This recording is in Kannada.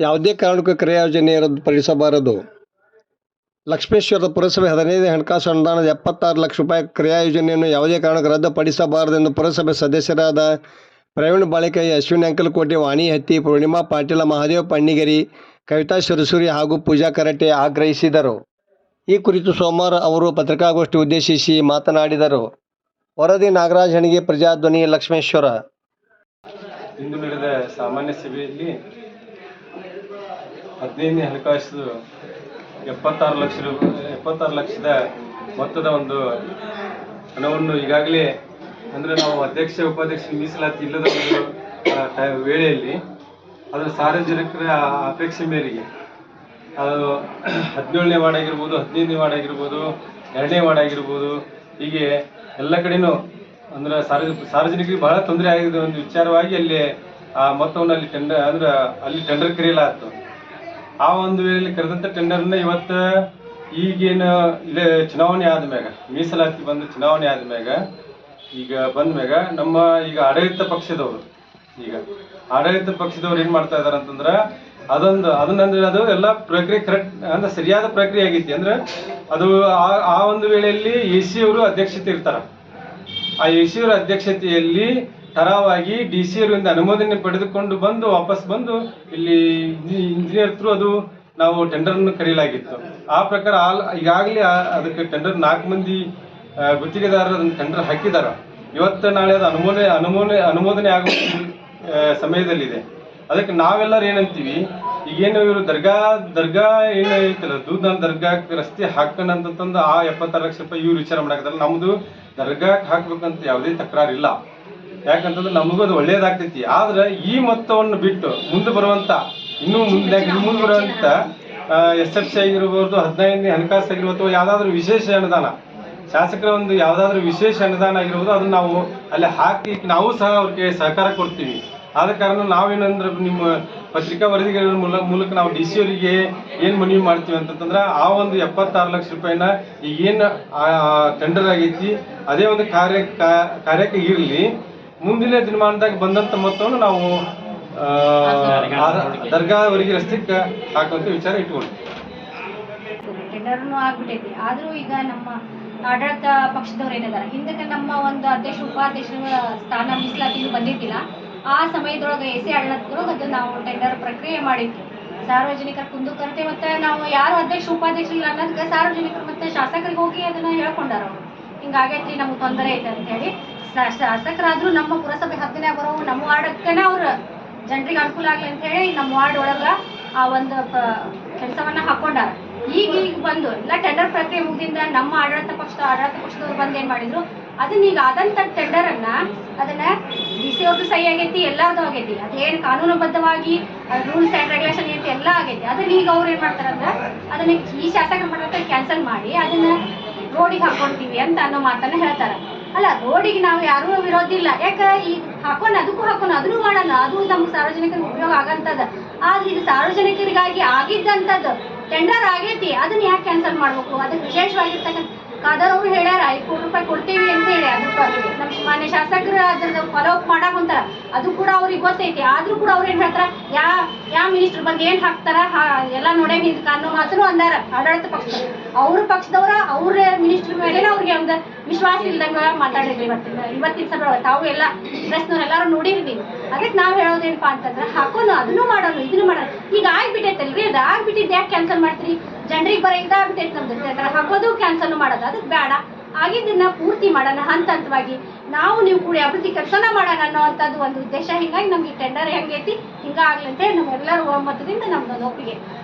ಯಾವುದೇ ಕಾರಣಕ್ಕೂ ಕ್ರಿಯಾಯೋಜನೆ ರದ್ದುಪಡಿಸಬಾರದು ಲಕ್ಷ್ಮೇಶ್ವರದ ಪುರಸಭೆ ಹದಿನೈದು ಹಣಕಾಸು ಅನುದಾನದ ಎಪ್ಪತ್ತಾರು ಲಕ್ಷ ರೂಪಾಯಿ ಕ್ರಿಯಾ ಯೋಜನೆಯನ್ನು ಯಾವುದೇ ಕಾರಣಕ್ಕೂ ರದ್ದುಪಡಿಸಬಾರದೆಂದು ಪುರಸಭೆ ಸದಸ್ಯರಾದ ಪ್ರವೀಣ್ ಬಾಳಿಕೈ, ಅಶ್ವಿನಿ ಅಂಕಲಕೋಟೆ, ವಾಣಿ ಹತ್ತಿ, ಪೂರ್ಣಿಮಾ ಪಾಟೀಲ, ಮಹಾದೇವ ಪಣ್ಣಿಗೇರಿ, ಕವಿತಾ ಸುರಸೂರಿ ಹಾಗೂ ಪೂಜಾ ಕರಟೆ ಆಗ್ರಹಿಸಿದರು. ಈ ಕುರಿತು ಸೋಮವಾರ ಅವರು ಪತ್ರಿಕಾಗೋಷ್ಠಿ ಉದ್ದೇಶಿಸಿ ಮಾತನಾಡಿದರು. ವರದಿ ನಾಗರಾಜ್ ಹಣಿಗೆ ಪ್ರಜಾಧ್ವನಿ ಲಕ್ಷ್ಮೇಶ್ವರ. ಇಂದು ನಡೆದ ಸಾಮಾನ್ಯ ಸಭೆಯಲ್ಲಿ ಹದಿನೈದನೇ ಹಣಕಾಸು ಎಪ್ಪತ್ತಾರು ಲಕ್ಷ ರೂ- ಎಪ್ಪತ್ತಾರು ಲಕ್ಷದ ಮೊತ್ತದ ಒಂದು ಹಣವನ್ನು ಈಗಾಗಲೇ ಅಂದರೆ ನಾವು ಅಧ್ಯಕ್ಷ, ಉಪಾಧ್ಯಕ್ಷ ಮೀಸಲಾತಿ ಇಲ್ಲದ ಒಂದು ವೇಳೆಯಲ್ಲಿ ಅದರ ಸಾರ್ವಜನಿಕರ ಅಪೇಕ್ಷೆ ಮೇರೆಗೆ. ಅದು ಹದಿನೇಳನೇ ವಾರ್ಡ್ ಆಗಿರ್ಬೋದು, ಹದಿನೈದನೇ ವಾರ್ಡ್ ಆಗಿರ್ಬೋದು, ಎರಡನೇ ವಾರ್ಡ್ ಆಗಿರ್ಬೋದು, ಹೀಗೆ ಎಲ್ಲ ಕಡೆನೂ ಅಂದ್ರೆ ಸಾರ್ವಜನಿಕ ಸಾರ್ವಜನಿಕರಿಗೆ ಬಹಳ ತೊಂದರೆ ಆಗಿದೆ. ಒಂದು ವಿಚಾರವಾಗಿ ಅಲ್ಲಿ ಆ ಮೊತ್ತವನ್ನು ಅಲ್ಲಿ ಟೆಂಡರ್ ಅಂದ್ರೆ ಅಲ್ಲಿ ಟೆಂಡರ್ ಕರೆಯಲಾಯಿತು ಆ ಒಂದು ವೇಳೆಯಲ್ಲಿ ಕರೆದಂಥ ಟೆಂಡರ್ನ ಇವತ್ತು ಈಗೇನು ಇಲ್ಲೇ ಚುನಾವಣೆ ಆದ್ಮ್ಯಾಗ ಮೀಸಲಾತಿ ಬಂದು ಚುನಾವಣೆ ಆದ್ಮ್ಯಾಗ ಈಗ ಬಂದ ಮ್ಯಾಗ ನಮ್ಮ ಈಗ ಆಡಳಿತ ಪಕ್ಷದವರು, ಈಗ ಆಡಳಿತ ಪಕ್ಷದವ್ರು ಏನ್ ಮಾಡ್ತಾ ಇದಾರೆ ಅಂತಂದ್ರೆ ಅದೊಂದು ಅದನ್ನಂದ್ರೆ ಅದು ಎಲ್ಲ ಪ್ರಕ್ರಿಯೆ ಕರೆಕ್ಟ್ ಅಂದ್ರೆ ಸರಿಯಾದ ಪ್ರಕ್ರಿಯೆ ಆಗೈತಿ ಅಂದ್ರೆ ಅದು ಆ ಒಂದು ವೇಳೆಯಲ್ಲಿ ಎ ಸಿ ಅವರು ಅಧ್ಯಕ್ಷತೆ ಇರ್ತಾರ. ಆ ಎ ಸಿ ಅವರ ಅಧ್ಯಕ್ಷತೆಯಲ್ಲಿ ತರಾವಾಗಿ ಡಿ ಸಿ ಅವರಿಂದ ಅನುಮೋದನೆ ಪಡೆದುಕೊಂಡು ಬಂದು ವಾಪಸ್ ಬಂದು ಇಲ್ಲಿ ಇಂಜಿನಿಯರ್ ಥ್ರೂ ಅದು ನಾವು ಟೆಂಡರ್ನ ಕರೆಯಲಾಗಿತ್ತು. ಆ ಪ್ರಕಾರ ಆಲ್ ಈಗಾಗಲೇ ಅದಕ್ಕೆ ಟೆಂಡರ್ ನಾಲ್ಕು ಮಂದಿ ಗುತ್ತಿಗೆದಾರರು ಅದನ್ನು ಟೆಂಡರ್ ಹಾಕಿದಾರ. ಇವತ್ತು ನಾಳೆ ಅದು ಅನುಮೋದನೆ ಅನುಮೋದನೆ ಅನುಮೋದನೆ ಆಗುವ ಸಮಯದಲ್ಲಿದೆ. ಅದಕ್ಕೆ ನಾವೆಲ್ಲರೂ ಏನಂತೀವಿ, ಈಗೇನು ಇವರು ದರ್ಗಾ ದರ್ಗಾ ಏನು ಐತಲ್ಲ ದೂದ್ನ ದರ್ಗಾಕ್ಕೆ ರಸ್ತೆ ಹಾಕೋಣ ಅಂತಂದು ಆ ಎಪ್ಪತ್ತಾರು ಲಕ್ಷ ರೂಪಾಯಿ ಇವ್ರು ವಿಚಾರ ಮಾಡಾಕತ್ತಲ್ಲ ನಮ್ದು ದರ್ಗಾಕ್ಕೆ ಹಾಕ್ಬೇಕಂತ ಯಾವುದೇ ತಕರಾರು ಇಲ್ಲ ಯಾಕಂತಂದ್ರೆ ನಮಗೂ ಅದು ಒಳ್ಳೇದಾಗ್ತೈತಿ. ಆದ್ರೆ ಈ ಮೊತ್ತವನ್ನು ಬಿಟ್ಟು ಮುಂದೆ ಬರುವಂತ, ಇನ್ನೂ ಮುಂದೆ ಮುಂದೆ ಬರುವಂತ ಎಸ್ ಎಫ್ ಸಿ ಆಗಿರ್ಬೋದು, ಹದಿನೈದನೇ ಹಣಕಾಸು ಆಗಿರ್ಬೋದು, ಅಥವಾ ಯಾವ್ದಾದ್ರು ವಿಶೇಷ ಅನುದಾನ, ಶಾಸಕರ ಒಂದು ಯಾವ್ದಾದ್ರು ವಿಶೇಷ ಅನುದಾನ ಆಗಿರ್ಬೋದು, ಅದನ್ನ ನಾವು ಅಲ್ಲಿ ಹಾಕಿ ನಾವು ಸಹ ಅವ್ರಿಗೆ ಸಹಕಾರ ಕೊಡ್ತೀವಿ. ಆದ ಕಾರಣ ನಾವೇನಂದ್ರೆ ನಿಮ್ಮ ಪತ್ರಿಕಾ ವರದಿಗಳ ಮೂಲ- ಮೂಲಕ ನಾವು ಡಿ ಸಿ ಅವರಿಗೆ ಏನು ಮನವಿ ಮಾಡ್ತೀವಿ ಅಂತಂದ್ರೆ ಆ ಒಂದು ಎಪ್ಪತ್ತಾರು ಲಕ್ಷ ರೂಪಾಯಿನ ಈಗೇನು ಟೆಂಡರ್ ಆಗೈತಿ, ಅದೇ ಒಂದು ಕಾರ್ಯ ಕಾರ್ಯಕ್ಕೆ ಇರಲಿ. ಮುಂದಿನ ದಿನಮಾನದಾಗ ಬಂದಂತ ಮೊತ್ತವನ್ನು ನಾವು ದರ್ಗಾವರೆಗೆ ರಸ್ತೆಗೆ ಹಾಕುವಂತ ವಿಚಾರ ಇಟ್ಕೊಂಡು ಟೆಂಡರ್ನು ಆಗ್ಬಿಟ್ಟೈತಿ. ಆದ್ರೂ ಈಗ ನಮ್ಮ ಆಡಳಿತ ಪಕ್ಷದವ್ರು ಏನಿದ್ದಾರೆ ಹಿಂದಕ್ಕೆ ನಮ್ಮ ಒಂದು ಅಧ್ಯಕ್ಷ, ಉಪಾಧ್ಯಕ್ಷರ ಸ್ಥಾನ ಮೀಸಲಾತಿ ಬಂದಿದ್ದಿಲ್ಲ. ಆ ಸಮಯದೊಳಗೆ ಎ ಸಿ ಆಡಳಿತದೊಳಗೆ ಅದು ನಾವು ಟೆಂಡರ್ ಪ್ರಕ್ರಿಯೆ ಮಾಡಿದ್ವಿ. ಸಾರ್ವಜನಿಕರ ಕುಂದುಕೊರತೆ ಮತ್ತೆ ನಾವು ಯಾರು ಅಧ್ಯಕ್ಷ, ಉಪಾಧ್ಯಕ್ಷರಿಲ್ಲ ಅನ್ನೋದಕ್ಕೆ ಸಾರ್ವಜನಿಕರು ಮತ್ತೆ ಶಾಸಕರಿಗೆ ಹೋಗಿ ಅದನ್ನ ಹೇಳ್ಕೊಂಡಾರ ಅವರು ಹಿಂಗಾಗೈತ್ರಿ, ನಮ್ಗೆ ತೊಂದರೆ ಐತೆ ಅಂತ ಹೇಳಿ ಶಾ- ಶಾಸಕರಾದ್ರೂ ನಮ್ಮ ಪುರಸಭೆ ಹತ್ತನೇ ಬರೋ ನಮ್ಮ ವಾರ್ಡಕ್ಕನ ಅವ್ರು ಜನರಿಗೆ ಅನುಕೂಲ ಆಗ್ಲಿ ಅಂತ ಹೇಳಿ ನಮ್ಮ ವಾರ್ಡ್ ಒಳಗ ಆ ಒಂದು ಕೆಲಸವನ್ನ ಹಾಕೊಂಡಾರ. ಈಗ ಈಗ ಬಂದು ಎಲ್ಲ ಟೆಂಡರ್ ಪ್ರಕ್ರಿಯೆ ಮುಗಿದಿಂದ ನಮ್ಮ ಆಡಳಿತ ಪಕ್ಷ, ಆಡಳಿತ ಪಕ್ಷದವ್ರು ಬಂದು ಏನು ಮಾಡಿದ್ರು, ಅದನ್ನ ಈಗ ಆದಂತ ಟೆಂಡರ್ ಅನ್ನ ಅದನ್ನ ಡಿ ಸಿ ಅವ್ರದ್ದು ಸಹಿ ಆಗೈತಿ, ಎಲ್ಲಾರ್ದು ಆಗೈತಿ. ಅದೇನು ಕಾನೂನುಬದ್ಧವಾಗಿ ರೂಲ್ಸ್ ಅಂಡ್ ರೆಗ್ಯುಲೇಷನ್ ಐತಿ ಎಲ್ಲ ಆಗೈತಿ. ಅದನ್ನ ಈಗ ಅವ್ರು ಏನು ಮಾಡ್ತಾರಂದ್ರೆ, ಅದನ್ನ ಈ ಶಾಸಕರು ಮಾಡಕ್ಕೆ ಕ್ಯಾನ್ಸಲ್ ಮಾಡಿ, ಅದನ್ನ ರೋಡಿಗೆ ಹಾಕೊಂತೀವಿ ಅಂತ ಅನ್ನೋ ಮಾತನ್ನ ಹೇಳ್ತಾರೆ. ಅಲ್ಲ, ರೋಡಿಗೆ ನಾವು ಯಾರೂ ವಿರೋಧ ಇಲ್ಲ. ಯಾಕ? ಈ ಹಾಕೋಣ, ಅದಕ್ಕೂ ಹಾಕೋಣ, ಅದನ್ನು ಮಾಡೋಣ. ಅದು ನಮ್ಗೆ ಸಾರ್ವಜನಿಕರಿಗೆ ಉಪಯೋಗ ಆಗಂತದ ಆದ್ರೆ ಇದು ಸಾರ್ವಜನಿಕರಿಗಾಗಿ ಆಗಿದ್ದಂಥದ್ದು ಟೆಂಡರ್ ಆಗೈತಿ. ಅದನ್ನ ಯಾಕೆ ಕ್ಯಾನ್ಸಲ್ ಮಾಡ್ಬೇಕು? ಅದಕ್ಕೆ ವಿಶೇಷವಾಗಿರ್ತಕ್ಕಂಥ ಖಾದರ್ ಅವರು ಹೇಳ್ಯಾರ, ಐದು ಕೋಟಿ ರೂಪಾಯಿ ಅದು ಕೂಡ ಅವ್ರಿಗೆ ಗೊತ್ತೈತಿ. ಆದ್ರೂ ಕೂಡ ಅವ್ರು ಏನ್ ಹೇಳ್ತಾರ, ಯಾ ಯಾವ ಮಿನಿಸ್ಟರ್ ಬಂದು ಏನ್ ಹಾಕ್ತಾರ ಎಲ್ಲ ನೋಡೇ ನಿಂತ ಕಾನೂನು ಮಾತ್ರ ಅಂದಾರ, ಆಡಳಿತ ಪಕ್ಷ ಅವ್ರ ಪಕ್ಷದವ್ರ, ಅವ್ರ ಮಿನಿಸ್ಟರ್ ಮೇಲೆ ಅವ್ರಿಗೆ ಒಂದು ವಿಶ್ವಾಸ ಇಲ್ದಂಗ ಮಾತಾಡಿದ್ರಿ ಇವತ್ತಿನ ಇವತ್ತಿನ ಸಭೆ ತಾವು ಎಲ್ಲ ಪ್ರೆಸ್ನವ್ರು ಎಲ್ಲಾರು ನೋಡಿರ್ವಿ ಅದಕ್ಕೆ ನಾವು ಹೇಳೋದೇನಪ್ಪ ಅಂತಂದ್ರೆ, ಹಾಕೋನು, ಅದನ್ನು ಮಾಡೋನು, ಇದನ್ನು ಮಾಡೋನು. ಈಗ ಆಗ್ಬಿಟ್ಟೈತಲ್ರಿ, ಅದು ಆಗ್ಬಿಟ್ಟಿದ್ದು ಯಾಕೆ ಕ್ಯಾನ್ಸಲ್ ಮಾಡ್ತೀರಿ? ಜನರಿಗೆ ಬರೋ ಇದಾಗ್ಬಿಟ್ಟೈತೆ ನಮ್ದು. ಹಾಕೋದು ಕ್ಯಾನ್ಸಲ್ ಮಾಡೋದು ಅದಕ್ಕೆ ಬೇಡ. ಆಗಿದ್ದನ್ನ ಪೂರ್ತಿ ಮಾಡೋಣ ಹಂತ ಹಂತವಾಗಿ ನಾವು ನೀವು ಕೂಡ ಅಭಿವೃದ್ಧಿ ಕೆಲಸನ ಮಾಡೋಣ ಅನ್ನೋವಂಥದ್ದು ಒಂದು ಉದ್ದೇಶ. ಹಿಂಗಾಗಿ ನಮಗೆ ಟೆಂಡರ್ ಹೆಂಗೈತಿ, ಹಿಂಗಾಗ್ಲಿ ಅಂತೇಳಿ ನಮ್ಮೆಲ್ಲರೂ ಒಮ್ಮತದಿಂದ ನಮ್ದೊಂದು ಒಪ್ಪಿಗೆ.